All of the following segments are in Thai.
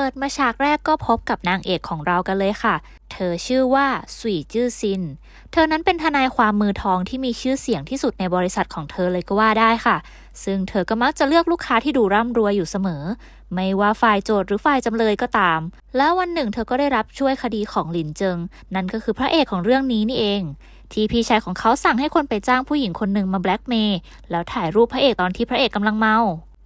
ปิดมาฉากแรกก็พบกับนางเอกของเรากันเลยค่ะ เธอชื่อว่าสุยจื้อซิน เธอนั้นเป็นทนายความมือทองที่มีชื่อเสียงที่สุดในบริษัทของเธอเลยก็ว่าได้ค่ะ ซึ่งเธอก็มักจะเลือกลูกค้าที่ดูร่ำรวยอยู่เสมอ ไม่ว่าฝ่ายโจทย์หรือฝ่ายจำเลยก็ตาม แล้ววันหนึ่งเธอก็ได้รับช่วยคดีของหลินเจิง นั่นก็คือพระเอกของเรื่องนี้นี่เองที่พี่ชายของเขาสั่งให้คนไปจ้างผู้หญิงคนหนึ่งมาแบล็กเมย์แล้วถ่ายรูปพระเอกตอนที่พระเอกกำลังเมา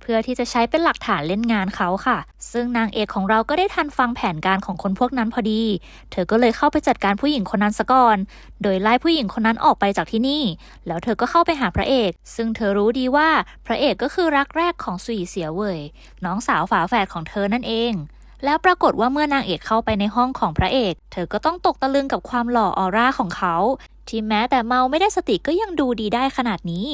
เพื่อที่จะใช้เป็นหลักฐานเล่นงานเขาค่ะ ซึ่งนางเอกของเราก็ได้ทันฟังแผนการของคนพวกนั้นพอดี เธอก็เลยเข้าไปจัดการผู้หญิงคนนั้นซะก่อน โดยไล่ผู้หญิงคนนั้นออกไปจากที่นี่ แล้วเธอก็เข้าไปหาพระเอก ซึ่งเธอรู้ดีว่าพระเอกก็คือรักแรกของสุยเสียเว่ยน้องสาวฝาแฝดของเธอนั่นเองแล้วปรากฏว่าเมื่อนางเอกเข้าไปในห้องของพระเอก เธอก็ต้องตกตะลึงกับความหล่อออร่าของเขา ที่แม้แต่เมาไม่ได้สติก็ยังดูดีได้ขนาดนี้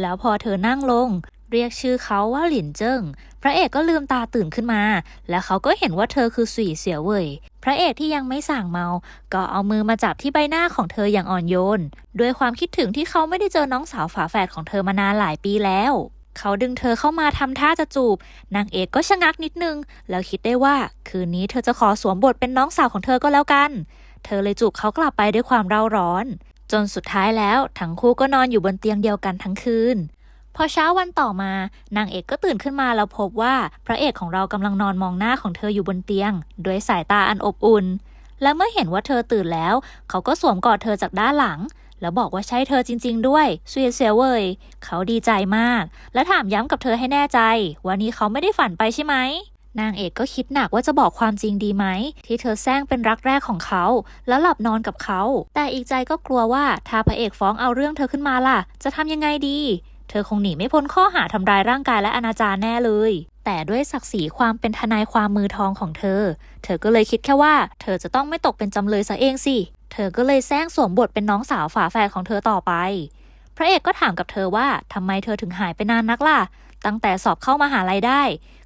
แล้วพอเธอนั่งลง เรียกชื่อเขาว่าหลินเจิ้ง พระเอกก็ลืมตาตื่นขึ้นมา และเขาก็เห็นว่าเธอคือสุยเสียเว่ย พระเอกที่ยังไม่สั่งเมา ก็เอามือมาจับที่ใบหน้าของเธออย่างอ่อนโยน ด้วยความคิดถึงที่เขาไม่ได้เจอน้องสาวฝาแฝดของเธอมานานหลายปีแล้ว เขาดึงเธอเข้ามาทำท่าจะจูบ นางเอกก็ชะงักนิดนึง แล้วคิดได้ว่า คืนนี้เธอจะขอสวมบทเป็นน้องสาวของเธอก็แล้วกัน เธอเลยจูบเขากลับไปด้วยความเร่าร้อนจนสุดท้ายแล้ว ทั้งคู่ก็นอนอยู่บนเตียงเดียวกันทั้งคืน พอเช้าวันต่อมานางเอกก็ตื่นขึ้นมาแล้วพบว่าพระเอกของเรากำลังนอนมองหน้าของเธออยู่บนเตียง ด้วยสายตาอันอบอุ่น และเมื่อเห็นว่าเธอตื่นแล้ว เขาก็สวมกอดเธอจากด้านหลัง แล้วบอกว่าใช่เธอจริง ๆ ด้วยเซียเซเวยเขาดีใจมาก และถามย้ำกับเธอให้แน่ใจ ว่านี่เขาไม่ได้ฝันไปใช่ไหมนางเอกก็คิดหนักว่าจะบอกความจริงดีไหม ที่เธอแซงเป็นรักแรกของเขา แล้วหลับนอนกับเขา แต่อีกใจก็กลัวว่าถ้าพระเอกฟ้องเอาเรื่องเธอขึ้นมาล่ะ จะทำยังไงดี เธอคงหนีไม่พ้นข้อหาทำร้ายร่างกายและอนาจารแน่เลย แต่ด้วยศักดิ์ศรีความเป็นทนายความมือทองของเธอ เธอก็เลยคิดแค่ว่า เธอจะต้องไม่ตกเป็นจำเลยซะเองสิ เธอก็เลยแซงสวมบทเป็นน้องสาวฝาแฝดของเธอต่อไป พระเอกก็ถามกับเธอว่าทำไมเธอถึงหายไปนานนักล่ะ ตั้งแต่สอบเข้ามาหาลัยได้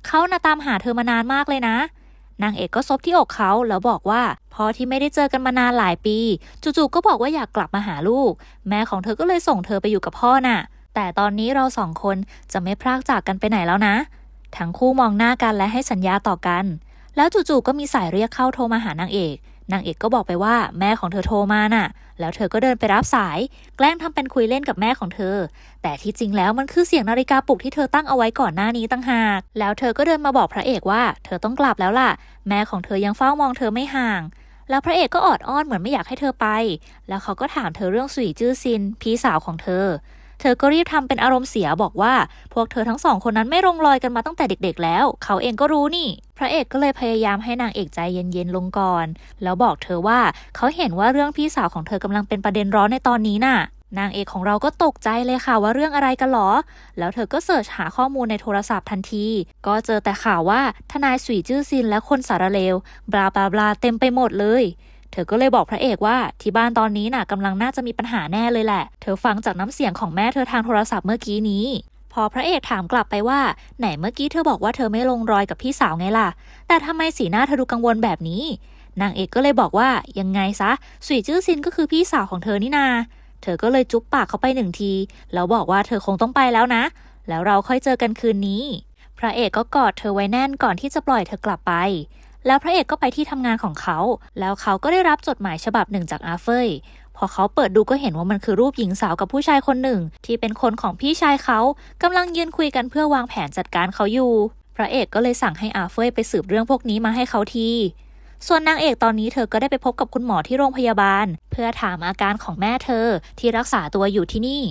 เขาน่ะตามหาเธอมานานมากเลยนะนางเอกก็ซบที่อกเขาแล้วบอกว่าพอที่ไม่ได้เจอกันมานานหลายปี จู่ๆก็บอกว่าอยากกลับมาหาลูก แม่ของเธอก็เลยส่งเธอไปอยู่กับพ่อน่ะ แต่ตอนนี้เราสองคนจะไม่พรากจากกันไปไหนแล้วนะ ทั้งคู่มองหน้ากันและให้สัญญาต่อกัน แล้วจู่ๆก็มีสายเรียกเข้าโทรมาหานางเอก นางเอกก็บอกไปว่าแม่ของเธอโทรมาน่ะ แล้วเธอก็เดินไปรับสาย แกล้งทำเป็นคุยเล่นกับแม่ของเธอ แต่ที่จริงแล้วมันคือเสียงนาฬิกาปลุกที่เธอตั้งเอาไว้ก่อนหน้านี้ตั้งหาก แล้วเธอก็เดินมาบอกพระเอกว่า เธอต้องกลับแล้วล่ะ แม่ของเธอยังเฝ้ามองเธอไม่ห่างแล้วพระเอกก็ออดอ้อนเหมือนไม่อยากให้เธอไป แล้วเขาก็ถามเธอเรื่องสุยจื้อซิน พี่สาวของเธอ เธอก็รีบทำเป็นอารมณ์เสียบอกว่า พวกเธอทั้งสองคนนั้นไม่ลงรอยกันมาตั้งแต่เด็กๆแล้ว เขาเองก็รู้นี่ พระเอกก็เลยพยายามให้นางเอกใจเย็นๆลงก่อน แล้วบอกเธอว่าเขาเห็นว่าเรื่องพี่สาวของเธอกำลังเป็นประเด็นร้อนในตอนนี้น่ะนางเอกของเราก็ตกใจเลยค่ะว่าเรื่องอะไรกันหรอ แล้วเธอก็เสิร์ชหาข้อมูลในโทรศัพท์ทันที ก็เจอแต่ข่าวว่าทนายสุยจื้อซินและคนสารเลว บลาบลาบลาเต็มไปหมดเลย เธอก็เลยบอกพระเอกว่าที่บ้านตอนนี้น่ะกำลังน่าจะมีปัญหาแน่เลยแหละ เธอฟังจากน้ำเสียงของแม่เธอทางโทรศัพท์เมื่อกี้นี้ พอพระเอกถามกลับไปว่า ไหนเมื่อกี้เธอบอกว่าเธอไม่ลงรอยกับพี่สาวไงล่ะ แต่ทำไมสีหน้าเธอดูกังวลแบบนี้ นางเอกก็เลยบอกว่ายังไงซะสุยจื้อซินก็คือพี่สาวของเธอนี่นา เธอก็เลยจุ๊บปากเขาไปหนึ่งที แล้วบอกว่าเธอคงต้องไปแล้วนะ แล้วเราค่อยเจอกันคืนนี้ พระเอกก็กอดเธอไว้แน่นก่อนที่จะปล่อยเธอกลับไป แล้วพระเอกก็ไปที่ทำงานของเขา แล้วเขาก็ได้รับจดหมายฉบับหนึ่งจากอาเฟยพอเขาเปิดดูก็เห็นว่ามันคือรูปหญิงสาวกับผู้ชายคนหนึ่ง ที่เป็นคนของพี่ชายเขากำลังยืนคุยกันเพื่อวางแผนจัดการเขาอยู่ พระเอกก็เลยสั่งให้อาเฟยไปสืบเรื่องพวกนี้มาให้เขาทีส่วนนางเอกตอนนี้เธอก็ได้ไปพบกับคุณหมอที่โรงพยาบาล เพื่อถามอาการของแม่เธอที่รักษาตัวอยู่ที่นี่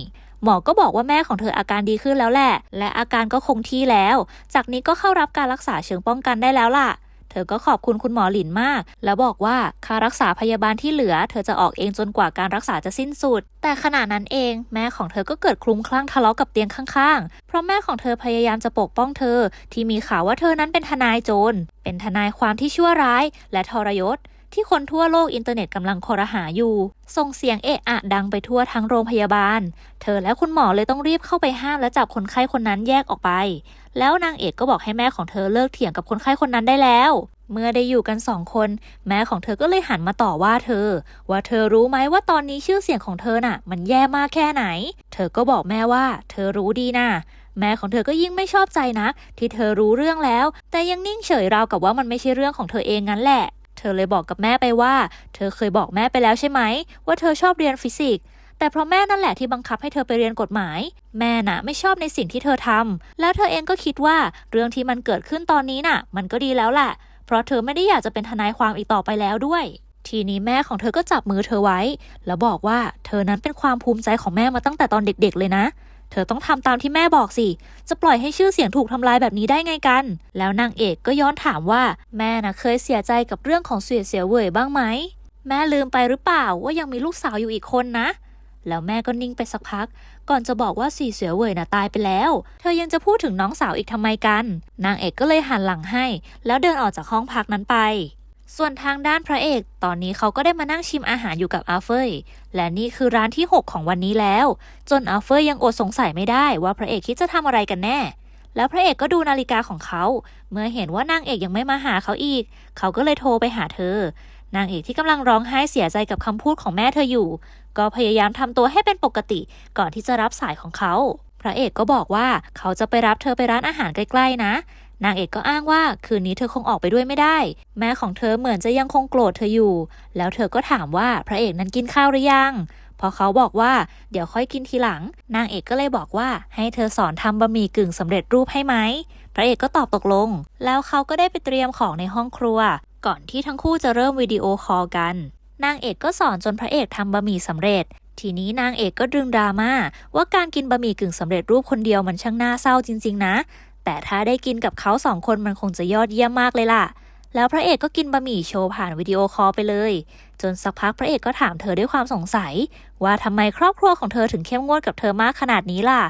หมอก็บอกว่าแม่ของเธออาการดีขึ้นแล้วแหละ และอาการก็คงที่แล้ว จากนี้ก็เข้ารับการรักษาเชิงป้องกันได้แล้วล่ะ เธอก็ขอบคุณคุณหมอหลินมาก แล้วบอกว่าค่ารักษาพยาบาลที่เหลือ เธอจะออกเองจนกว่าการรักษาจะสิ้นสุด แต่ขณะนั้นเองแม่ของเธอก็เกิดคลุ้มคลั่งทะเลาะกับเตียงข้างๆ เพราะแม่ของเธอพยายามจะปกป้องเธอ ที่มีข่าวว่าเธอนั้นเป็นทนายโจร เป็นทนายความที่ชั่วร้าย และทรยศ ที่คนทั่วโลกอินเทอร์เน็ตกำลังคอรหาอยู่ ส่งเสียงเอะอะดังไปทั่วทั้งโรงพยาบาล เธอและคุณหมอเลยต้องรีบเข้าไปห้ามและจับคนไข้คนนั้นแยกออกไป แล้วนางเอกก็บอกให้แม่ของเธอเลิกเถียงกับคนไข้คนนั้นได้แล้ว เมื่อได้อยู่กันสองคน แม่ของเธอก็เลยหันมาต่อว่าเธอ ว่าเธอรู้ไหมว่าตอนนี้ชื่อเสียงของเธอน่ะ มันแย่มากแค่ไหน เธอก็บอกแม่ว่า เธอรู้ดีนะแม่ของเธอก็ยิ่งไม่ชอบใจนะ ที่เธอรู้เรื่องแล้ว แต่ยังนิ่งเฉยราวกับว่ามันไม่ใช่เรื่องของเธอเองงั้นแหละ เธอเลยบอกกับแม่ไปว่า เธอเคยบอกแม่ไปแล้วใช่ไหม ว่าเธอชอบเรียนฟิสิกส์แต่เพราะแม่นั่นแหละที่บังคับให้เธอไปเรียนกฎหมาย แม่น่ะไม่ชอบในสิ่งที่เธอทำแล้วเธอเองก็คิดว่าเรื่องที่มันเกิดขึ้นตอนนี้น่ะ มันก็ดีแล้วแหละเพราะเธอไม่ได้อยากจะเป็นทนายความอีกต่อไปแล้วด้วย ทีนี้แม่ของเธอก็จับมือเธอไว้ แล้วบอกว่าเธอนั้นเป็นความภูมิใจของแม่มาตั้งแต่ตอนเด็ก ๆ เลยนะ เธอต้องทำตามที่แม่บอกสิ จะปล่อยให้ชื่อเสียงถูกทำลายแบบนี้ได้ไงกัน แล้วนางเอกก็ย้อนถามว่าแม่น่ะเคยเสียใจกับเรื่องของเสียเสียเว่ยบ้างไหม แม่ลืมไปหรือเปล่าว่ายังมีลูกสาวอยู่อีกคนนะ แล้วแม่ก็นิ่งไปสักพัก ก่อนจะบอกว่าสีเสือเว่ยน่ะตายไปแล้ว เธอยังจะพูดถึงน้องสาวอีกทำไมกัน นางเอกก็เลยหันหลังให้ แล้วเดินออกจากห้องพักนั้นไป ส่วนทางด้านพระเอก ตอนนี้เขาก็ได้มานั่งชิมอาหารอยู่กับอาเฟย และนี่คือร้านที่ 6 ของวันนี้แล้ว จนอาเฟยยังอดสงสัยไม่ได้ว่าพระเอกคิดจะทำอะไรกันแน่ แล้วพระเอกก็ดูนาฬิกาของเขา เมื่อเห็นว่านางเอกยังไม่มาหาเขาอีก เขาก็เลยโทรไปหาเธอ นางเอกที่กำลังร้องไห้เสียใจกับคำพูดของแม่เธออยู่ ก็พยายามทำตัวให้เป็นปกติ ก่อนที่จะรับสายของเขา พระเอกก็บอกว่าเขาจะไปรับเธอไปร้านอาหารใกล้ๆนะ นางเอกก็อ้างว่าคืนนี้เธอคงออกไปด้วยไม่ได้ แม่ของเธอเหมือนจะยังคงโกรธเธออยู่ แล้วเธอก็ถามว่าพระเอกนั้นกินข้าวหรือยังพอเขาบอกว่าเดี๋ยวค่อยกินทีหลัง นางเอกก็เลยบอกว่าให้เธอสอนทำบะหมี่กึ่งสำเร็จรูปให้ไหม พระเอกก็ตอบตกลง แล้วเขาก็ได้ไปเตรียมของในห้องครัว ก่อนที่ทั้งคู่จะเริ่มวิดีโอคอลกัน นางเอกก็สอนจนพระเอกทำบะหมี่สำเร็จ ทีนี้นางเอกก็ดึงดราม่าว่าการกินบะหมี่กึ่งสำเร็จรูปคนเดียวมันช่างน่าเศร้าจริง ๆ นะ แต่ถ้าได้กินกับเขาสองคนมันคงจะยอดเยี่ยมมากเลยล่ะ แล้วพระเอกก็กินบะหมี่โชว์ผ่านวิดีโอคอลไปเลย จนสักพักพระเอกก็ถามเธอด้วยความสงสัย ว่าทำไมครอบครัวของเธอถึงเข้มงวดกับเธอมากขนาดนี้ล่ะ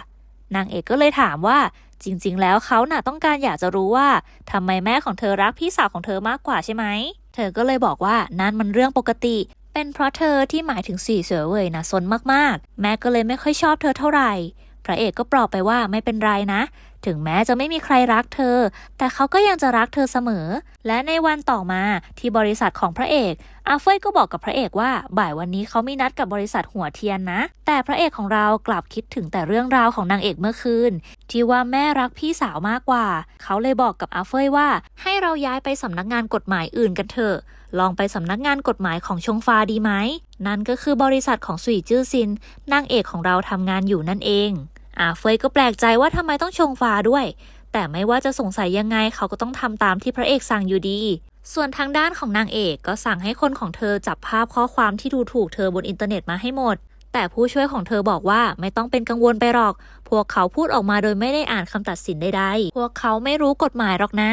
นางเอกก็เลยถามว่าจริง ๆ แล้วเขาน่ะต้องการอยากจะรู้ว่าทำไมแม่ของเธอรักพี่สาวของเธอมากกว่าใช่ไหม เธอก็เลยบอกว่านั่นมันเรื่องปกติ เป็นเพราะเธอที่หมายถึงสี่เสือเว่ยนะซนมากๆ แม่ก็เลยไม่ค่อยชอบเธอเท่าไหร่ พระเอกก็ปลอบไปว่าไม่เป็นไรนะ ถึงแม้จะไม่มีใครรักเธอ แต่เขาก็ยังจะรักเธอเสมอ และในวันต่อมาที่บริษัทของพระเอกอาเฟยก็บอกกับพระเอกว่าบ่ายวันนี้เขามีนัดกับบริษัทหัวเทียนนะ แต่พระเอกของเรากลับคิดถึงแต่เรื่องราวของนางเอกเมื่อคืน ที่ว่าแม่รักพี่สาวมากกว่า เขาเลยบอกกับอาเฟยว่า ให้เราย้ายไปสำนักงานกฎหมายอื่นกันเถอะ ลองไปสำนักงานกฎหมายของชงฟาดีไหม นั่นก็คือบริษัทของสุยจื้อซิน นางเอกของเราทำงานอยู่นั่นเอง อาเฟยก็แปลกใจว่าทำไมต้องชงฟ้าด้วย แต่ไม่ว่าจะสงสัยยังไงเขาก็ต้องทำตามที่พระเอกสั่งอยู่ดี ส่วนทางด้านของนางเอกก็สั่งให้คนของเธอจับภาพข้อความที่ดูถูกเธอบนอินเทอร์เน็ตมาให้หมด แต่ผู้ช่วยของเธอบอกว่าไม่ต้องเป็นกังวลไปหรอก พวกเขาพูดออกมาโดยไม่ได้อ่านคำตัดสินใดๆ พวกเขาไม่รู้กฎหมายหรอกนะ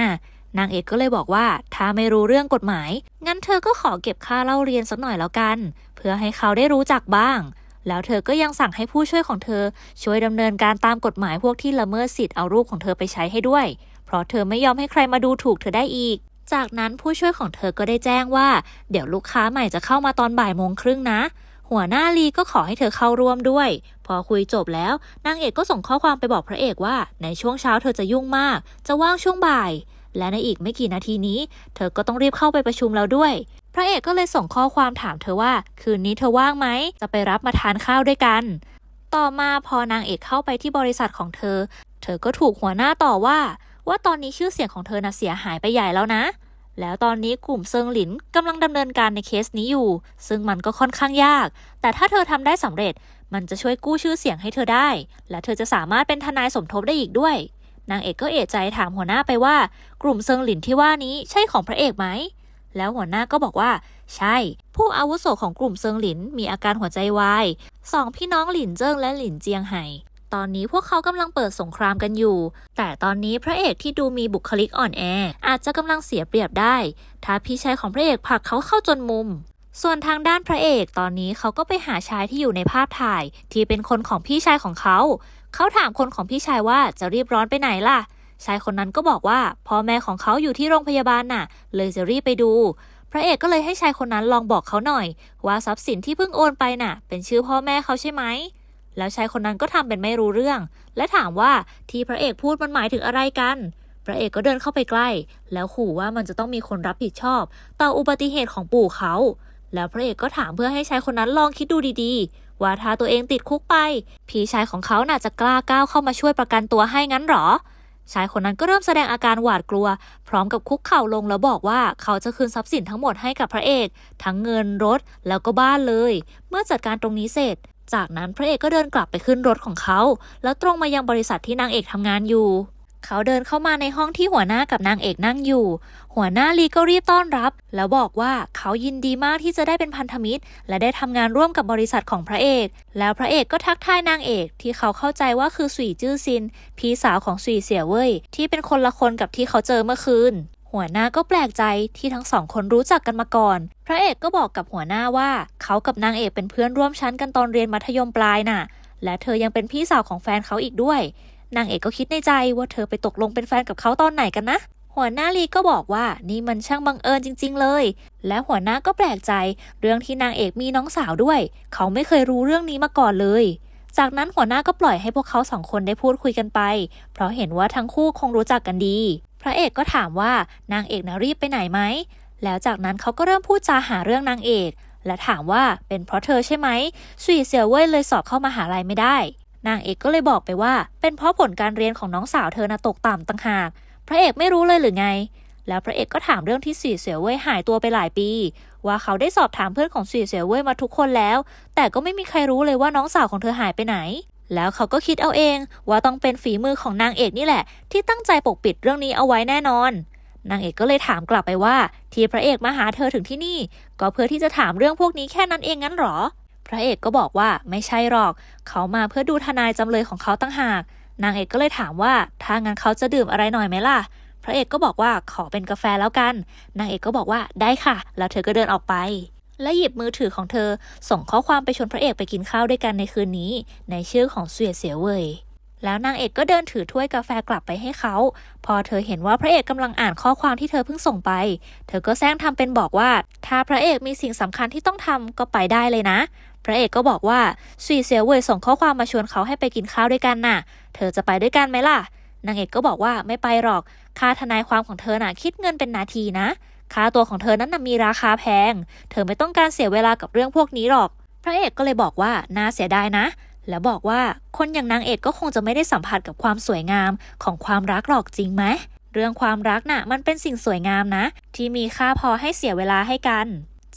นางเอกก็เลยบอกว่าถ้าไม่รู้เรื่องกฎหมาย งั้นเธอก็ขอเก็บค่าเล่าเรียนสักหน่อยแล้วกัน เพื่อให้เขาได้รู้จักบ้าง แล้วเธอก็ยังสั่งให้ผู้ช่วยของเธอ ช่วยดำเนินการตามกฎหมายพวกที่ละเมิดสิทธิ์เอารูปของเธอไปใช้ให้ด้วย เพราะเธอไม่ยอมให้ใครมาดูถูกเธอได้อีก จากนั้นผู้ช่วยของเธอก็ได้แจ้งว่า เดี๋ยวลูกค้าใหม่จะเข้ามาตอนบ่ายโมงครึ่งนะ หัวหน้าลีก็ขอให้เธอเข้าร่วมด้วย พอคุยจบแล้วนางเอกก็ส่งข้อความไปบอกพระเอกว่า ในช่วงเช้าเธอจะยุ่งมาก จะว่างช่วงบ่าย และในอีกไม่กี่นาทีนี้ เธอก็ต้องรีบเข้าไปประชุมแล้วด้วย ระเอกก็เลยส่งข้อความถามเธอว่า คืนนี้เธอว่างไหม จะไปรับมาทานข้าวด้วยกัน ต่อมาพอนางเอกเข้าไปที่บริษัทของเธอ เธอก็ถูกหัวหน้าต่อว่า ว่าตอนนี้ชื่อเสียงของเธอน่ะเสียหายไปใหญ่แล้วนะ แล้วตอนนี้กลุ่มเซิงหลินกำลังดำเนินการในเคสนี้อยู่ ซึ่งมันก็ค่อนข้างยาก แต่ถ้าเธอทำได้สำเร็จ มันจะช่วยกู้ชื่อเสียงให้เธอได้ และเธอจะสามารถเป็นทนายสมทบได้อีกด้วยนางเอกก็เอะใจถามหัวหน้าไปว่า กลุ่มเซิงหลินที่ว่านี้ใช่ของพระเอกไหม แล้วหัวหน้าก็บอกว่า ใช่ ผู้อาวุโสของกลุ่มเซิงหลินมีอาการหัวใจวายสองพี่น้องหลินเจิ้งและหลินเจียงไห่ตอนนี้พวกเขากำลังเปิดสงครามกันอยู่ แต่ตอนนี้พระเอกที่ดูมีบุคลิกอ่อนแอ อาจจะกำลังเสียเปรียบได้ ถ้าพี่ชายของพระเอกผลักเขาเข้าจนมุม ส่วนทางด้านพระเอกตอนนี้เขาก็ไปหาชายที่อยู่ในภาพถ่าย ที่เป็นคนของพี่ชายของเขา เขาถามคนของพี่ชายว่าจะรีบร้อนไปไหนล่ะ ชายคนนั้นก็บอกว่าพ่อแม่ของเขาอยู่ที่โรงพยาบาลน่ะ เลยจะรีบไปดู พระเอกก็เลยให้ชายคนนั้นลองบอกเขาหน่อย ว่าทรัพย์สินที่เพิ่งโอนไปน่ะ เป็นชื่อพ่อแม่เขาใช่ไหมแล้วชายคนนั้นก็ทำเป็นไม่รู้เรื่อง และถามว่าที่พระเอกพูดมันหมายถึงอะไรกัน พระเอกก็เดินเข้าไปใกล้ แล้วขู่ว่ามันจะต้องมีคนรับผิดชอบต่ออุบัติเหตุของปู่เขา แล้วพระเอกก็ถามเพื่อให้ชายคนนั้นลองคิดดูดีๆ ว่าถ้าตัวเองติดคุกไป พี่ชายของเขาน่าจะกล้าก้าวเข้ามาช่วยประกันตัวให้งั้นหรอ ชายคนนั้นก็เริ่มแสดงอาการหวาดกลัว พร้อมกับคุกเข่าลงแล้วบอกว่าเขาจะคืนทรัพย์สินทั้งหมดให้กับพระเอก ทั้งเงินรถแล้วก็บ้านเลย เมื่อจัดการตรงนี้เสร็จ จากนั้นพระเอกก็เดินกลับไปขึ้นรถของเขา แล้วตรงมายังบริษัทที่นางเอกทำงานอยู่ เขาเดินเข้ามาในห้องที่หัวหน้ากับนางเอกนั่งอยู่ หัวหน้าลีก็รีบต้อนรับ แล้วบอกว่าเขายินดีมากที่จะได้เป็นพันธมิตร และได้ทำงานร่วมกับบริษัทของพระเอก แล้วพระเอกก็ทักทายนางเอก ที่เขาเข้าใจว่าคือสุยจื้อซิน พี่สาวของสุยเสี่ยเว่ยที่เป็นคนละคนกับที่เขาเจอเมื่อคืน หัวหน้าก็แปลกใจที่ทั้งสองคนรู้จักกันมาก่อน พระเอกก็บอกกับหัวหน้าว่า เขากับนางเอกเป็นเพื่อนร่วมชั้นกันตอนเรียนมัธยมปลายน่ะ และเธอยังเป็นพี่สาวของแฟนเขาอีกด้วย นางเอกก็คิดในใจว่าเธอไปตกลงเป็นแฟนกับเขาตอนไหนกันนะ หัวหน้าลีก็บอกว่านี่มันช่างบังเอิญจริง ๆ เลย และหัวหน้าก็แปลกใจ เรื่องที่นางเอกมีน้องสาวด้วย เขาไม่เคยรู้เรื่องนี้มาก่อนเลย จากนั้นหัวหน้าก็ปล่อยให้พวกเขาสองคนได้พูดคุยกันไป เพราะเห็นว่าทั้งคู่คงรู้จักกันดี พระเอกก็ถามว่านางเอกนะรีบไปไหนไหมแล้วจากนั้นเขาก็เริ่มพูดจาหาเรื่องนางเอก และถามว่าเป็นเพราะเธอใช่ไหมสุยเสี่ยวเว่ยเลยสอบเข้ามหาลัยไม่ได้ นางเอกก็เลยบอกไปว่า เป็นเพราะผลการเรียนของน้องสาวเธอนะตกต่ำต่างหาก พระเอกไม่รู้เลยหรือไง แล้วพระเอกก็ถามเรื่องที่สุยเสียวเว่ยหายตัวไปหลายปี ว่าเขาได้สอบถามเพื่อนของสุยเสียวเว่ยมาทุกคนแล้ว แต่ก็ไม่มีใครรู้เลยว่าน้องสาวของเธอหายไปไหน แล้วเขาก็คิดเอาเองว่าต้องเป็นฝีมือของนางเอกนี่แหละ ที่ตั้งใจปกปิดเรื่องนี้เอาไว้แน่นอนนางเอกก็เลยถามกลับไปว่า ที่พระเอกมาหาเธอถึงที่นี่ ก็เพื่อที่จะถามเรื่องพวกนี้แค่นั้นเองงั้นหรอ พระเอกก็บอกว่าไม่ใช่หรอก เขามาเพื่อดูทนายจำเลยของเขาตั้งหาก นางเอกก็เลยถามว่าถ้างั้นเขาจะดื่มอะไรหน่อยไหมล่ะ พระเอกก็บอกว่าขอเป็นกาแฟแล้วกัน นางเอกก็บอกว่าได้ค่ะ แล้วเธอก็เดินออกไป และหยิบมือถือของเธอ ส่งข้อความไปชวนพระเอกไปกินข้าวด้วยกันในคืนนี้ ในชื่อของเสวียเสียเว่ย แล้วนางเอกก็เดินถือถ้วยกาแฟกลับไปให้เขา พอเธอเห็นว่าพระเอกกำลังอ่านข้อความที่เธอเพิ่งส่งไป เธอก็แซงทำเป็นบอกว่า ถ้าพระเอกมีสิ่งสำคัญที่ต้องทำก็ไปได้เลยนะ พระเอกก็บอกว่าสุยเสียเว่ยส่งข้อความมาชวนเขาให้ไปกินข้าวด้วยกันน่ะ เธอจะไปด้วยกันไหมล่ะ นางเอกก็บอกว่าไม่ไปหรอก ค่าทนายความของเธอน่ะคิดเงินเป็นนาทีนะ ค่าตัวของเธอนั้นน่ะมีราคาแพง เธอไม่ต้องการเสียเวลากับเรื่องพวกนี้หรอก พระเอกก็เลยบอกว่าน่าเสียดายนะ แล้วบอกว่าคนอย่างนางเอกก็คงจะไม่ได้สัมผัสกับความสวยงามของความรักหรอกจริงไหมเรื่องความรักน่ะมันเป็นสิ่งสวยงามนะ ที่มีค่าพอให้เสียเวลาให้กัน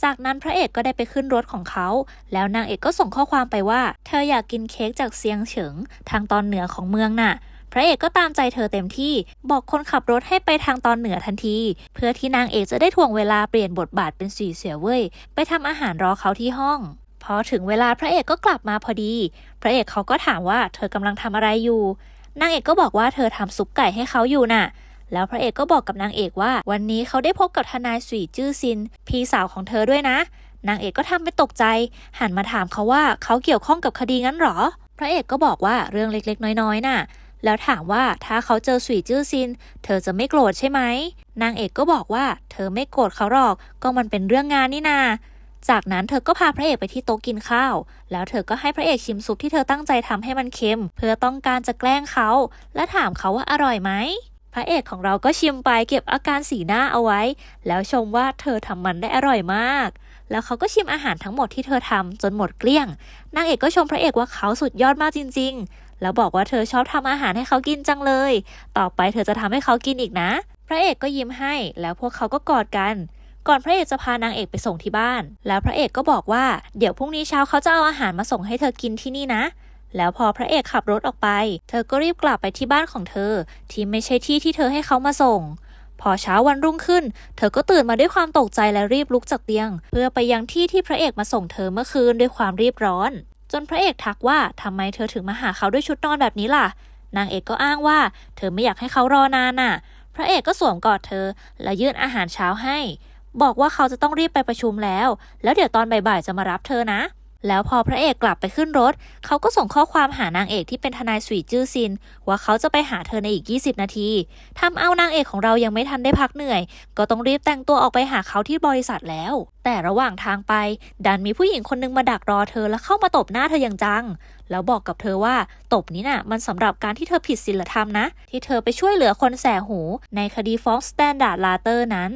จากนั้นพระเอกก็ได้ไปขึ้นรถของเขา แล้วนางเอกก็ส่งข้อความไปว่า เธออยากกินเค้กจากเซียงเฉิง ทางตอนเหนือของเมืองน่ะ พระเอกก็ตามใจเธอเต็มที่ บอกคนขับรถให้ไปทางตอนเหนือทันที เพื่อที่นางเอกจะได้ถ่วงเวลาเปลี่ยนบทบาทเป็นสีเสียเว่ยไปทำอาหารรอเขาที่ห้อง พอถึงเวลาพระเอกก็กลับมาพอดี พระเอกเขาก็ถามว่าเธอกำลังทำอะไรอยู่นางเอกก็บอกว่าเธอทำซุปไก่ให้เขาอยู่น่ะ แล้วพระเอกก็บอกกับนางเอกว่า วันนี้เขาได้พบกับทนายสุยจื้อซิน พี่สาวของเธอด้วยนะ นางเอกก็ทำเป็นตกใจ หันมาถามเขาว่าเขาเกี่ยวข้องกับคดีงั้นหรอ พระเอกก็บอกว่าเรื่องเล็กๆ น้อยๆน่ะ แล้วถามว่าถ้าเขาเจอสุยจื้อซิน เธอจะไม่โกรธใช่ไหม นางเอกก็บอกว่า เธอไม่โกรธเขาหรอก ก็มันเป็นเรื่องงานนี่นา จากนั้นเธอก็พาพระเอกไปที่โต๊ะกินข้าว แล้วเธอก็ให้พระเอกชิมซุปที่เธอตั้งใจทำให้มันเค็ม เพื่อต้องการจะแกล้งเขา และถามเขาว่าอร่อยไหมพระเอกของเราก็ชิมไปเก็บอาการสีหน้าเอาไว้ แล้วชมว่าเธอทำมันได้อร่อยมาก แล้วเขาก็ชิมอาหารทั้งหมดที่เธอทำจนหมดเกลี้ยง นางเอกก็ชมพระเอกว่าเขาสุดยอดมากจริง ๆ แล้วบอกว่าเธอชอบทำอาหารให้เขากินจังเลย ต่อไปเธอจะทำให้เขากินอีกนะ พระเอกก็ยิ้มให้ แล้วพวกเขาก็กอดกัน ก่อนพระเอกจะพานางเอกไปส่งที่บ้าน แล้วพระเอกก็บอกว่าเดี๋ยวพรุ่งนี้เช้าเขาจะเอาอาหารมาส่งให้เธอกินที่นี่นะ แล้วพอพระเอกขับรถออกไป เธอก็รีบกลับไปที่บ้านของเธอ ที่ไม่ใช่ที่ที่เธอให้เขามาส่ง พอเช้าวันรุ่งขึ้น เธอก็ตื่นมาด้วยความตกใจและรีบลุกจากเตียง เพื่อไปยังที่ที่พระเอกมาส่งเธอเมื่อคืนด้วยความรีบร้อน จนพระเอกทักว่าทำไมเธอถึงมาหาเขาด้วยชุดนอนแบบนี้ล่ะ นางเอกก็อ้างว่า เธอไม่อยากให้เขารอนานน่ะ พระเอกก็สวมกอดเธอ และยื่นอาหารเช้าให้ บอกว่าเขาจะต้องรีบไปประชุมแล้ว แล้วเดี๋ยวตอนบ่ายๆจะมารับเธอนะ แล้วพอพระเอกกลับไปขึ้นรถ เขาก็ส่งข้อความหานางเอกที่เป็นทนายสุยจื้อซิน ว่าเขาจะไปหาเธอในอีก 20 นาทีทำเอานางเอกของเรายังไม่ทันได้พักเหนื่อย ก็ต้องรีบแต่งตัวออกไปหาเขาที่บริษัทแล้ว แต่ระหว่างทางไป ดันมีผู้หญิงคนนึงมาดักรอเธอแล้วเข้ามาตบหน้าเธออย่างจัง แล้วบอกกับเธอว่าตบนี้น่ะมันสำหรับการที่เธอผิดศีลธรรมนะ ที่เธอไปช่วยเหลือคนแสหู ในคดีฟ้องสแตนดาร์ดลาเตอร์นั้น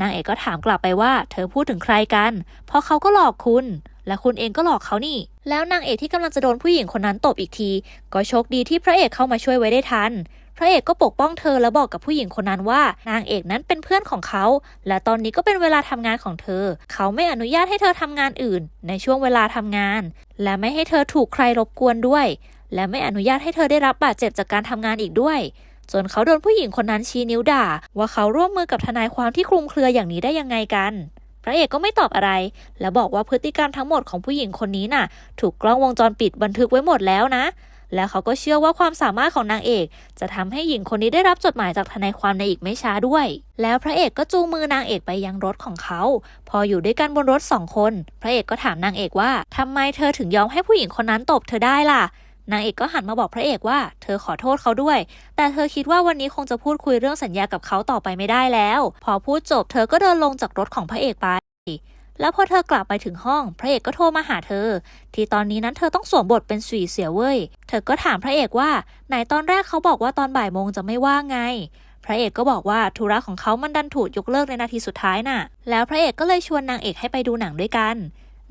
นางเอกก็ถามกลับไปว่า เธอพูดถึงใครกัน เพราะเขาก็หลอกคุณ และคุณเองก็หลอกเขานี่ แล้วนางเอกที่กำลังจะโดนผู้หญิงคนนั้นตบอีกที ก็โชคดีที่พระเอกเข้ามาช่วยไว้ได้ทัน พระเอกก็ปกป้องเธอและบอกกับผู้หญิงคนนั้นว่า นางเอกนั้นเป็นเพื่อนของเขา และตอนนี้ก็เป็นเวลาทำงานของเธอ เขาไม่อนุญาตให้เธอทำงานอื่น ในช่วงเวลาทำงาน และไม่ให้เธอถูกใครรบกวนด้วย และไม่อนุญาตให้เธอได้รับบาดเจ็บจากการทำงานอีกด้วย จนเขาโดนผู้หญิงคนนั้นชี้นิ้วด่า ว่าเขาร่วมมือกับทนายความที่คลุมเครืออย่างนี้ได้ยังไงกันพระเอกก็ไม่ตอบอะไร และบอกว่าพฤติกรรมทั้งหมดของผู้หญิงคนนี้น่ะ ถูกกล้องวงจรปิดบันทึกไว้หมดแล้วนะ แล้วเขาก็เชื่อว่าความสามารถของนางเอก จะทำให้หญิงคนนี้ได้รับจดหมายจากทนายความในอีกไม่ช้าด้วย แล้วพระเอกก็จูงมือนางเอกไปยังรถของเขา พออยู่ด้วยกันบนรถสองคน พระเอกก็ถามนางเอกว่าทำไมเธอถึงยอมให้ผู้หญิงคนนั้นตบเธอได้ล่ะ นางเอกก็หันมาบอกพระเอกว่า เธอขอโทษเขาด้วย แต่เธอคิดว่าวันนี้คงจะพูดคุยเรื่องสัญญากับเขาต่อไปไม่ได้แล้ว พอพูดจบเธอก็เดินลงจากรถของพระเอกไป แล้วพอเธอกลับไปถึงห้อง พระเอกก็โทรมาหาเธอ ที่ตอนนี้นั้นเธอต้องสวมบทเป็นสวีเสียเว้ย เธอก็ถามพระเอกว่า ไหนตอนแรกเขาบอกว่าตอนบ่ายโมงจะไม่ว่างไงพระเอกก็บอกว่าธุระของเขามันดันถูกยกเลิกในนาทีสุดท้ายน่ะ แล้วพระเอกก็เลยชวนนางเอกให้ไปดูหนังด้วยกัน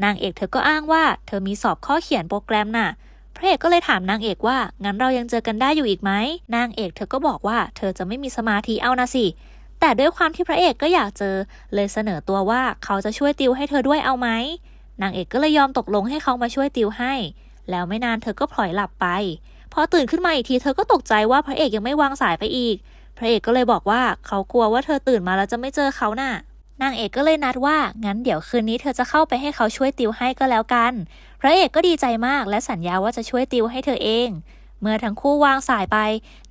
นางเอกเธอก็อ้างว่า เธอมีสอบข้อเขียนโปรแกรมน่ะ พระเอกก็เลยถามนางเอกว่า งั้นเรายังเจอกันได้อยู่อีกไหม นางเอกเธอก็บอกว่าเธอจะไม่มีสมาธิเอานะสิ แต่ด้วยความที่พระเอกก็อยากเจอ เลยเสนอตัวว่าเขาจะช่วยติวให้เธอด้วยเอาไหม นางเอกก็เลยยอมตกลงให้เขามาช่วยติวให้ แล้วไม่นานเธอก็พลอยหลับไป พอตื่นขึ้นมาอีกทีเธอก็ตกใจว่าพระเอกยังไม่วางสายไปอีก พระเอกก็เลยบอกว่าเขากลัวว่าเธอตื่นมาแล้วจะไม่เจอเขาน่ะ นางเอกก็เลยนัดว่างั้นเดี๋ยวคืนนี้เธอจะเข้าไปให้เขาช่วยติวให้ก็แล้วกัน พระเอกก็ดีใจมากและสัญญาว่าจะช่วยติวให้เธอเอง เมื่อทั้งคู่วางสายไป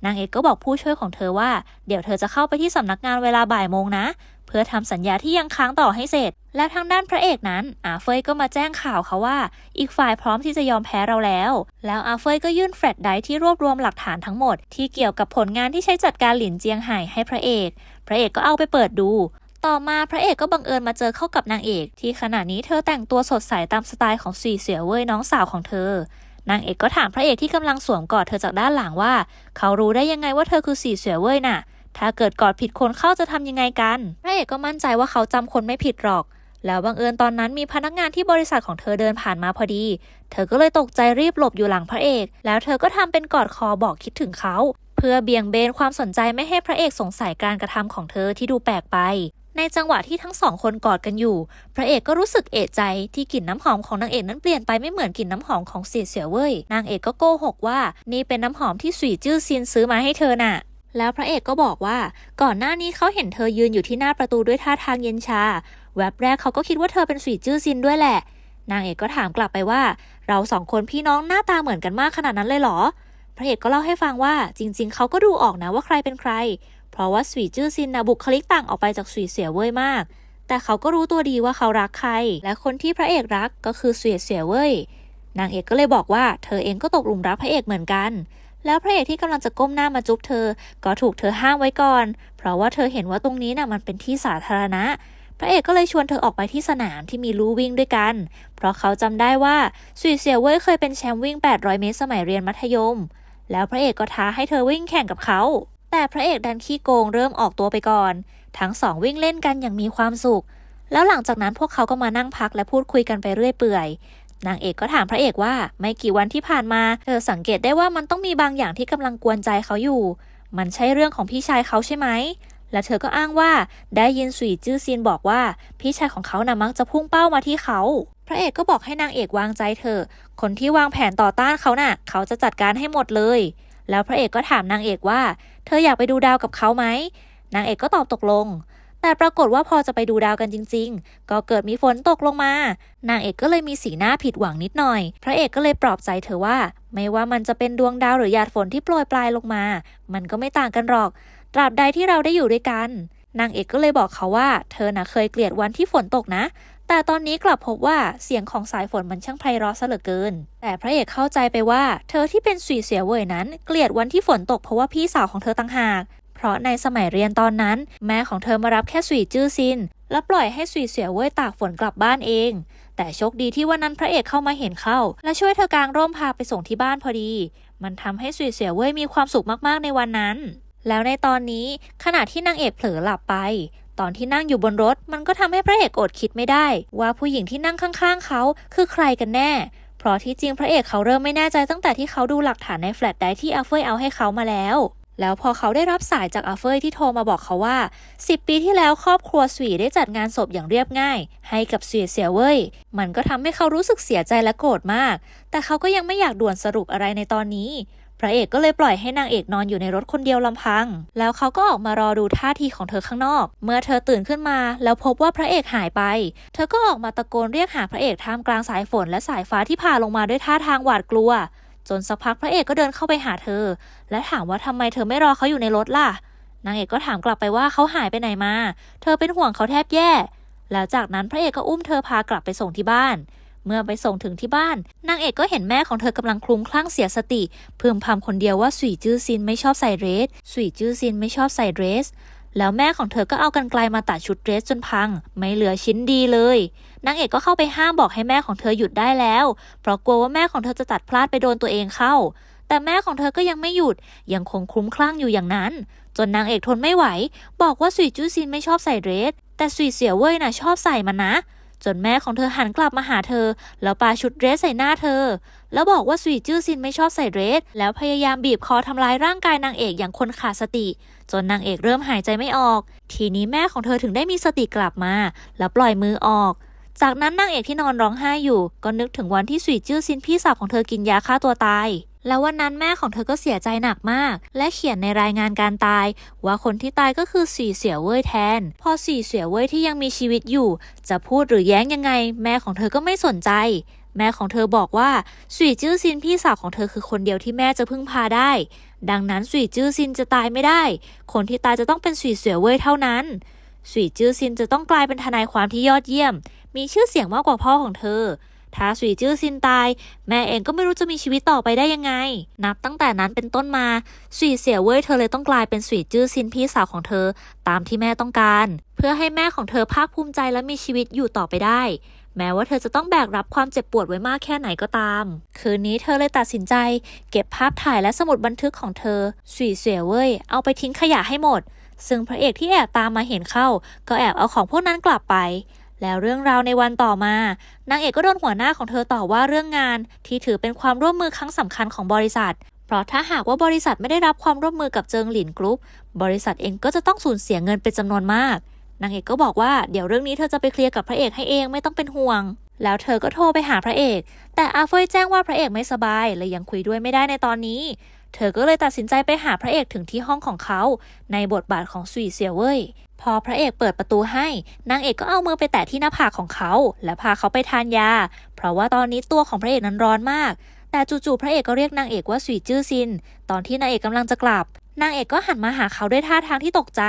นางเอกก็บอกผู้ช่วยของเธอว่า เดี๋ยวเธอจะเข้าไปที่สำนักงานเวลาบ่ายโมงนะ เพื่อทำสัญญาที่ยังค้างต่อให้เสร็จ และทางด้านพระเอกนั้นอาเฟยก็มาแจ้งข่าวเขาว่า อีกฝ่ายพร้อมที่จะยอมแพ้เราแล้ว แล้วอาเฟยก็ยื่นแฟลชไดที่รวบรวมหลักฐานทั้งหมด ที่เกี่ยวกับผลงานที่ใช้จัดการหลินเจียงไห่ให้พระเอก พระเอกก็เอาไปเปิดดู ต่อมาพระเอกก็บังเอิญมาเจอเข้ากับนางเอก ที่ขณะนี้เธอแต่งตัวสดใสตามสไตล์ของสี่เสียเว่ยน้องสาวของเธอนางเอกก็ถามพระเอกที่กำลังสวมกอดเธอจากด้านหลังว่า เขารู้ได้ยังไงว่าเธอคือสี่เสียเว่ยน่ะ ถ้าเกิดกอดผิดคนเข้าจะทำยังไงกัน พระเอกก็มั่นใจว่าเขาจำคนไม่ผิดหรอก แล้วบังเอิญตอนนั้นมีพนักงานที่บริษัทของเธอเดินผ่านมาพอดี เธอก็เลยตกใจรีบหลบอยู่หลังพระเอก แล้วเธอก็ทำเป็นกอดคอบอกคิดถึงเขาเพื่อเบี่ยงเบนความสนใจไม่ให้พระเอกสงสัยการกระทำของเธอที่ดูแปลกไป ในจังหวะที่ทั้งสองคนกอดกันอยู่ พระเอกก็รู้สึกเอะใจที่กลิ่นน้ำหอมของนางเอกนั้นเปลี่ยนไปไม่เหมือนกลิ่นน้ำหอมของเสียเสียเว่ยนางเอกก็โกหกว่า นี่เป็นน้ำหอมที่สุยจื้อซินซื้อมาให้เธอน่ะแล้วพระเอกก็บอกว่า ก่อนหน้านี้เขาเห็นเธอยืนอยู่ที่หน้าประตูด้วยท่าทางเย็นชา แวบแรกเขาก็คิดว่าเธอเป็นสุยจื้อซินด้วยแหละ นางเอกก็ถามกลับไปว่า เราสองคนพี่น้องหน้าตาเหมือนกันมากขนาดนั้นเลยเหรอ พระเอกก็เล่าให้ฟังว่า จริง ๆเขาก็ดูออกนะว่าใครเป็นใคร เพราะว่าสวีจื้อซินนะบุคลิกต่างออกไปจากสวีเสียเว่ยมาก แต่เขาก็รู้ตัวดีว่าเขารักใคร และคนที่พระเอกรักก็คือสวีเสียเว่ยนางเอกก็เลยบอกว่าเธอเองก็ตกหลุมรักพระเอกเหมือนกัน แล้วพระเอกที่กำลังจะก้มหน้ามาจุ๊บเธอ ก็ถูกเธอห้ามไว้ก่อน เพราะว่าเธอเห็นว่าตรงนี้น่ะมันเป็นที่สาธารณะ พระเอกก็เลยชวนเธอออกไปที่สนามที่มีลู่วิ่งด้วยกัน เพราะเขาจำได้ว่าสวีเสียเว่ยเคยเป็นแชมป์วิ่ง 800 เมตรสมัยเรียนมัธยม แล้วพระเอกก็ท้าให้เธอวิ่งแข่งกับเขา แต่พระเอกดันขี้โกงเริ่มออกตัวไปก่อน ทั้งสองวิ่งเล่นกันอย่างมีความสุข แล้วหลังจากนั้นพวกเขาก็มานั่งพักและพูดคุยกันไปเรื่อยเปื่อย นางเอกก็ถามพระเอกว่าไม่กี่วันที่ผ่านมาเธอสังเกตได้ว่ามันต้องมีบางอย่างที่กำลังกวนใจเขาอยู่ มันใช่เรื่องของพี่ชายเขาใช่ไหมและเธอก็อ้างว่าได้ยินสุยจื้อซีนบอกว่า พี่ชายของเขานะ่ะมักจะพุ่งเป้ามาที่เขา พระเอกก็บอกให้นางเอกวางใจเธอ คนที่วางแผนต่อต้านเขาน่ะ เขาจะจัดการให้หมดเลย แล้วพระเอกก็ถามนางเอกว่า เธออยากไปดูดาวกับเขาไหม นางเอกก็ตอบตกลง แต่ปรากฏว่าพอจะไปดูดาวกันจริง ๆ ก็เกิดมีฝนตกลงมา นางเอกก็เลยมีสีหน้าผิดหวังนิดหน่อย พระเอกก็เลยปลอบใจเธอว่า ไม่ว่ามันจะเป็นดวงดาวหรือหยาดฝนที่โปรยปลายลงมา มันก็ไม่ต่างกันหรอก ตราบใดที่เราได้อยู่ด้วยกันนางเอกก็เลยบอกเขาว่า เธอน่ะเคยเกลียดวันที่ฝนตกนะ แต่ตอนนี้กลับพบว่าเสียงของสายฝนมันช่างไพเราะซะเหลือเกิน แต่พระเอกเข้าใจไปว่า เธอที่เป็นสุยเสียเว่ยนั้น เกลียดวันที่ฝนตกเพราะว่าพี่สาวของเธอต่างหาก เพราะในสมัยเรียนตอนนั้น แม่ของเธอมารับแค่สุยจื้อซิน และปล่อยให้สุยเสียเว่ยตากฝนกลับบ้านเอง แต่โชคดีที่วันนั้นพระเอกเข้ามาเห็นเข้า และช่วยเธอกางร่มพาไปส่งที่บ้านพอดี มันทำให้สุยเสียเว่ยมีความสุขมากๆในวันนั้นแล้วในตอนนี้ขณะที่นางเอกเผลอหลับไป ตอนที่นั่งอยู่บนรถ มันก็ทำให้พระเอกอดคิดไม่ได้ ว่าผู้หญิงที่นั่งข้างๆ เขาคือใครกันแน่ เพราะที่จริงพระเอกเขาเริ่มไม่แน่ใจตั้งแต่ที่เขาดูหลักฐานในแฟลชไดที่อาเฟยเอาให้เขามาแล้วแล้วพอเขาได้รับสายจากอาเฟยที่โทรมาบอกเขาว่า 10 ปีที่แล้วครอบครัวสวีได้จัดงานศพอย่างเรียบง่าย ให้กับสวีเสียเว่ยมันก็ทำให้เขารู้สึกเสียใจและโกรธมาก แต่เขาก็ยังไม่อยากด่วนสรุปอะไรในตอนนี้ พระเอกก็เลยปล่อยให้นางเอกนอนอยู่ในรถคนเดียวลำพัง แล้วเขาก็ออกมารอดูท่าทีของเธอข้างนอก เมื่อเธอตื่นขึ้นมา แล้วพบว่าพระเอกหายไป เธอก็ออกมาตะโกนเรียกหาพระเอกท่ามกลางสายฝนและสายฟ้าที่ผ่าลงมาด้วยท่าทางหวาดกลัว จนสักพักพระเอกก็เดินเข้าไปหาเธอ และถามว่าทำไมเธอไม่รอเขาอยู่ในรถล่ะ นางเอกก็ถามกลับไปว่าเขาหายไปไหนมา เธอเป็นห่วงเขาแทบแย่ แล้วจากนั้นพระเอกก็อุ้มเธอพากลับไปส่งที่บ้าน เมื่อไปส่งถึงที่บ้าน นางเอกก็เห็นแม่ของเธอกำลังคลุ้มคลั่งเสียสติ พึมพำคนเดียวว่าสุยจื้อซินไม่ชอบใส่เดรสสุยจื้อซินไม่ชอบใส่เดรส แล้วแม่ของเธอก็เอากันไกลมาตัดชุดเดรสจนพัง ไม่เหลือชิ้นดีเลย นางเอกก็เข้าไปห้ามบอกให้แม่ของเธอหยุดได้แล้ว เพราะกลัวว่าแม่ของเธอจะตัดพลาดไปโดนตัวเองเข้า แต่แม่ของเธอก็ยังไม่หยุด ยังคงคลุ้มคลั่งอยู่อย่างนั้น จนนางเอกทนไม่ไหว บอกว่าสุยจู้ซินไม่ชอบใส่เดรส แต่สุยเสี่ยวเว่ยน่ะชอบใส่มันนะ จนแม่ของเธอหันกลับมาหาเธอ แล้วปาชุดเดรสใส่หน้าเธอ แล้วบอกว่าสุยจื้อซินไม่ชอบใส่เดรส แล้วพยายามบีบคอทำร้ายร่างกายนางเอกอย่างคนขาดสติ จนนางเอกเริ่มหายใจไม่ออก ทีนี้แม่ของเธอถึงได้มีสติกลับมา แล้วปล่อยมือออกจากนั้นนางเอกที่นอนร้องไห้อยู่ ก็นึกถึงวันที่สุยจื้อซินพี่สาวของเธอกินยาฆ่าตัวตายแล้ววันนั้นแม่ของเธอก็เสียใจหนักมาก และเขียนในรายงานการตาย ว่าคนที่ตายก็คือสี่เสียเว่ยแทน พอสี่เสียเว่ยที่ยังมีชีวิตอยู่ จะพูดหรือแย้งยังไง แม่ของเธอก็ไม่สนใจ แม่ของเธอบอกว่าสุยจื้อซินพี่สาวของเธอคือคนเดียวที่แม่จะพึ่งพาได้ ดังนั้นสุยจื้อซินจะตายไม่ได้ คนที่ตายจะต้องเป็นสุยเสียเว่ยเท่านั้นสุยจื้อซินจะต้องกลายเป็นทนายความที่ยอดเยี่ยม มีชื่อเสียงมากกว่าพ่อของเธอ ถ้าสุยจื้อซินตาย แม่เองก็ไม่รู้จะมีชีวิตต่อไปได้ยังไง นับตั้งแต่นั้นเป็นต้นมาสุยเสียวเว่ยเธอเลยต้องกลายเป็นสุยจื้อซินพี่สาวของเธอ ตามที่แม่ต้องการ เพื่อให้แม่ของเธอภาคภูมิใจและมีชีวิตอยู่ต่อไปได้ แม้ว่าเธอจะต้องแบกรับความเจ็บปวดไว้มากแค่ไหนก็ตาม คืนนี้เธอเลยตัดสินใจ เก็บภาพถ่ายและสมุดบันทึกของเธอสุยเสียวเว่ยเอาไปทิ้งขยะให้หมดซึ่งพระเอกที่แอบตามมาเห็นเข้า ก็แอบเอาของพวกนั้นกลับไป แล้วเรื่องราวในวันต่อมา นางเอกก็โดนหัวหน้าของเธอต่อว่าเรื่องงาน ที่ถือเป็นความร่วมมือครั้งสำคัญของบริษัท เพราะถ้าหากว่าบริษัทไม่ได้รับความร่วมมือกับเจิงหลินกรุ๊ป บริษัทเองก็จะต้องสูญเสียเงินเป็นจำนวนมาก นางเอกก็บอกว่าเดี๋ยวเรื่องนี้เธอจะไปเคลียร์กับพระเอกให้เองไม่ต้องเป็นห่วง แล้วเธอก็โทรไปหาพระเอก แต่อาเฟยแจ้งว่าพระเอกไม่สบายเลยยังคุยด้วยไม่ได้ในตอนนี้ เธอก็เลยตัดสินใจไปหาพระเอกถึงที่ห้องของเขา ในบทบาทของสุยเสี่ยวเว่ยพอพระเอกเปิดประตูให้ นางเอกก็เอามือไปแตะที่หน้าผากของเขา และพาเขาไปทานยา เพราะว่าตอนนี้ตัวของพระเอกนั้นร้อนมาก แต่จู่ๆพระเอกก็เรียกนางเอกว่าสุยจื้อซิน ตอนที่นางเอกกำลังจะกลับ นางเอกก็หันมาหาเขาด้วยท่าทางที่ตกใจ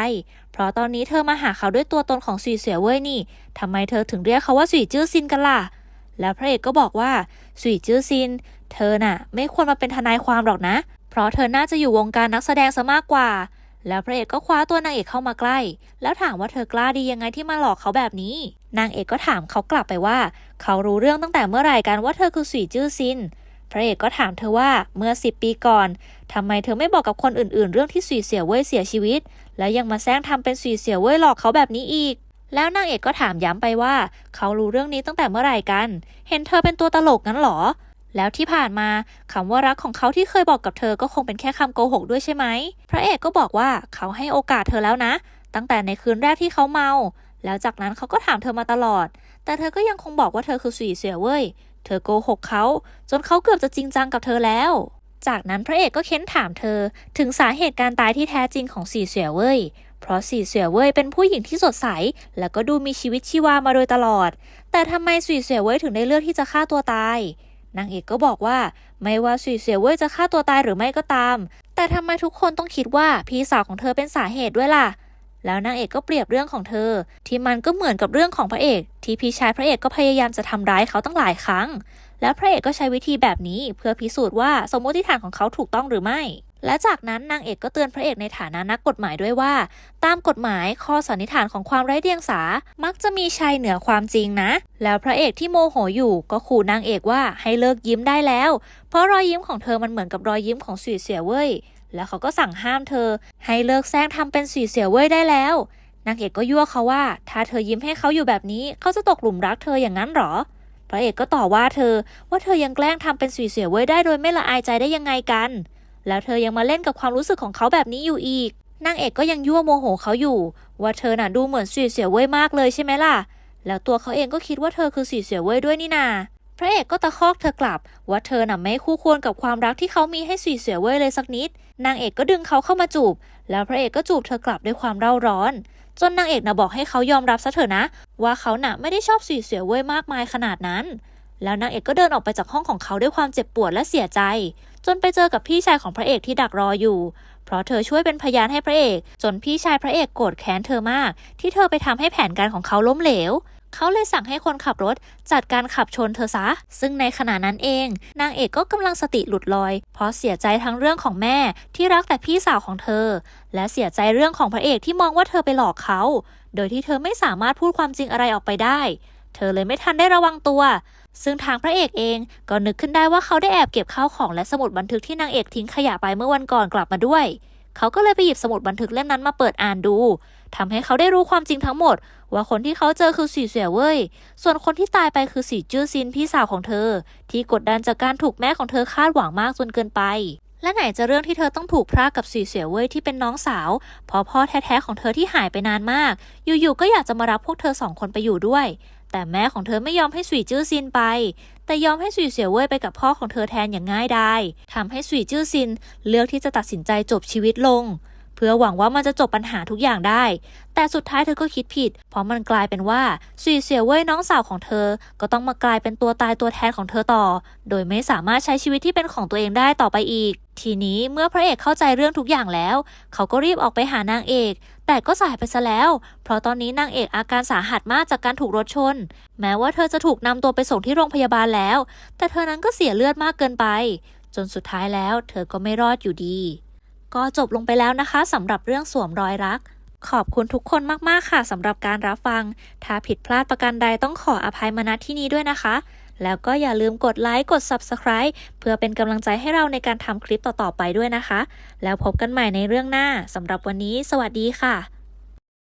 เพราะตอนนี้เธอมาหาเขาด้วยตัวตนของสุยเสี่ยวเว่ยนี่ทำไมเธอถึงเรียกเขาว่าสุยจื้อซินกันล่ะแล้วพระเอกก็บอกว่าสุยจื้อซิน เธอน่ะ ไม่ควรมาเป็นทนายความหรอกนะเราะเธอน่าจะอยู่วงการนักแสดงซะมากกว่า แล้วพระเอกก็คว้าตัวนางเอกเข้ามาใกล้ แล้วถามว่าเธอกล้าดียังไงที่มาหลอกเขาแบบนี้ นางเอกก็ถามเขากลับไปว่า เขารู้เรื่องตั้งแต่เมื่อไหร่กันว่าเธอคือสุยจื้อซินพระเอกก็ถามเธอว่าเมื่อสิบปีก่อนทำไมเธอไม่บอกกับคนอื่นๆ เรื่องที่สุยเสียเว่ยเสียชีวิต แล้วยังมาแซงทำเป็นสุยเสียเว่ยหลอกเขาแบบนี้อีก แล้วนางเอกก็ถามย้ำไปว่า เขารู้เรื่องนี้ตั้งแต่เมื่อไหร่กัน เห็นเธอเป็นตัวตลกงั้นหรอ แล้วที่ผ่านมาคำว่ารักของเขาที่เคยบอกกับเธอก็คงเป็นแค่คำโกหกด้วยใช่ไหม พระเอกก็บอกว่าเขาให้โอกาสเธอแล้วนะ ตั้งแต่ในคืนแรกที่เขาเมา แล้วจากนั้นเขาก็ถามเธอมาตลอด แต่เธอก็ยังคงบอกว่าเธอคือสุยเสียเว่ยเธอโกหกเขาจนเขาเกือบจะจริงจังกับเธอแล้ว จากนั้นพระเอกก็เค้นถามเธอ ถึงสาเหตุการตายที่แท้จริงของสีเสียเว่ยเพราะสีเสียเว่ยเป็นผู้หญิงที่สดใส และก็ดูมีชีวิตชีวามาโดยตลอด แต่ทำไมสีเสียเว่ยถึงได้เลือกที่จะฆ่าตัวตาย นางเอกก็บอกว่า ไม่ว่าสุยเสียเว่ยจะฆ่าตัวตายหรือไม่ก็ตาม แต่ทำไมทุกคนต้องคิดว่าพี่สาวของเธอเป็นสาเหตุด้วยล่ะ แล้วนางเอกก็เปรียบเรื่องของเธอ ที่มันก็เหมือนกับเรื่องของพระเอก ที่พี่ชายพระเอกก็พยายามจะทำร้ายเขาตั้งหลายครั้ง แล้วพระเอกก็ใช้วิธีแบบนี้ เพื่อพิสูจน์ว่าสมมติฐานของเขาถูกต้องหรือไม่ และจากนั้นนางเอกก็เตือนพระเอกในฐานะนักกฎหมายด้วยว่า ตามกฎหมายข้อสันนิษฐานของความไร้เดียงสา มักจะมีชัยเหนือความจริงนะ แล้วพระเอกที่โมโหอยู่ก็ขู่นางเอกว่าให้เลิกยิ้มได้แล้ว เพราะรอยยิ้มของเธอมันเหมือนกับรอยยิ้มของสุยเสียเว่ยแล้วเขาก็สั่งห้ามเธอ ให้เลิกแซงทำเป็นสุยเสียเว่ยได้แล้ว นางเอกก็ยั่วเขาว่า ถ้าเธอยิ้มให้เขาอยู่แบบนี้ เขาจะตกหลุมรักเธออย่างนั้นหรอพระเอกก็ต่อว่าเธอว่าเธอยังแกล้งทำเป็นสีเสียเว้ยได้โดยไม่ละอายใจได้ยังไงกัน แล้วเธอยังมาเล่นกับความรู้สึกของเขาแบบนี้อยู่อีก นางเอกก็ยังยั่วโมโหเขาอยู่ ว่าเธอน่ะดูเหมือนสีเสียเว้ยมากเลยใช่ไหมล่ะ แล้วตัวเขาเองก็คิดว่าเธอคือสีเสียเว้ยด้วยนี่นา พระเอกก็ตะคอกเธอกลับ ว่าเธอน่ะไม่คู่ควรกับความรักที่เขามีให้สีเสียเว้ยเลยสักนิด นางเอกก็ดึงเขาเข้ามาจูบ แล้วพระเอกก็จูบเธอกลับด้วยความเร่าร้อน จนนางเอกน่ะบอกให้เขายอมรับซะเถอะนะ ว่าเขาน่ะไม่ได้ชอบสีเสียเว้ยมากมายขนาดนั้นแล้วนางเอกก็เดินออกไปจากห้องของเขาด้วยความเจ็บปวดและเสียใจ จนไปเจอกับพี่ชายของพระเอกที่ดักรออยู่ เพราะเธอช่วยเป็นพยานให้พระเอก จนพี่ชายพระเอกโกรธแค้นเธอมาก ที่เธอไปทำให้แผนการของเขาล้มเหลวเขาเลยสั่งให้คนขับรถจัดการขับชนเธอซะ ซึ่งในขณะนั้นเอง นางเอกก็กำลังสติหลุดลอย เพราะเสียใจทั้งเรื่องของแม่ที่รักแต่พี่สาวของเธอ และเสียใจเรื่องของพระเอกที่มองว่าเธอไปหลอกเขา โดยที่เธอไม่สามารถพูดความจริงอะไรออกไปได้ เธอเลยไม่ทันได้ระวังตัว ซึ่งทางพระเอกเองก็นึกขึ้นได้ว่าเขาได้แอบเก็บข้าวของและสมุดบันทึกที่นางเอกทิ้งขยะไปเมื่อวันก่อนกลับมาด้วย เขาก็เลยไปหยิบสมุดบันทึกเล่มนั้นมาเปิดอ่านดูทำให้เขาได้รู้ความจริงทั้งหมด ว่าคนที่เขาเจอคือสีเสียเว่ย ส่วนคนที่ตายไปคือสีจื้อซินพี่สาวของเธอ ที่กดดันจากการถูกแม่ของเธอคาดหวังมากจนเกินไปและไหนจะเรื่องที่เธอต้องถูกพรากกับสีเสียเว่ยที่เป็นน้องสาวเพราะพ่อแท้ๆของเธอที่หายไปนานมาก อยู่ๆก็อยากจะมารับพวกเธอสองคนไปอยู่ด้วย แต่แม่ของเธอไม่ยอมให้สุยจื้อซินไป แต่ยอมให้สุยเสียเว่ยไปกับพ่อของเธอแทนอย่างง่ายดายทำให้สุยจื้อซินเลือกที่จะตัดสินใจจบชีวิตลง เพื่อหวังว่ามันจะจบปัญหาทุกอย่างได้ แต่สุดท้ายเธอก็คิดผิด เพราะมันกลายเป็นว่าสุยเสียเว่ยน้องสาวของเธอ ก็ต้องมากลายเป็นตัวตายตัวแทนของเธอต่อ โดยไม่สามารถใช้ชีวิตที่เป็นของตัวเองได้ต่อไปอีก ทีนี้เมื่อพระเอกเข้าใจเรื่องทุกอย่างแล้ว เขาก็รีบออกไปหานางเอก แต่ก็สายไปซะแล้ว เพราะตอนนี้นางเอกอาการสาหัสมากจากการถูกรถชน แม้ว่าเธอจะถูกนำตัวไปส่งที่โรงพยาบาลแล้ว แต่เธอนั้นก็เสียเลือดมากเกินไป จนสุดท้ายแล้ว เธอก็ไม่รอดอยู่ดี ก็จบลงไปแล้วนะคะสำหรับเรื่องสวมรอยรัก ขอบคุณทุกคนมากๆค่ะสำหรับการรับฟัง ถ้าผิดพลาดประการใดต้องขออภัยมาณที่นี้ด้วยนะคะ แล้วก็อย่าลืมกดไลค์กด Subscribe เพื่อเป็นกำลังใจให้เราในการทำคลิปต่อๆไปด้วยนะคะ แล้วพบกันใหม่ในเรื่องหน้าสำหรับวันนี้ สวัสดีค่ะ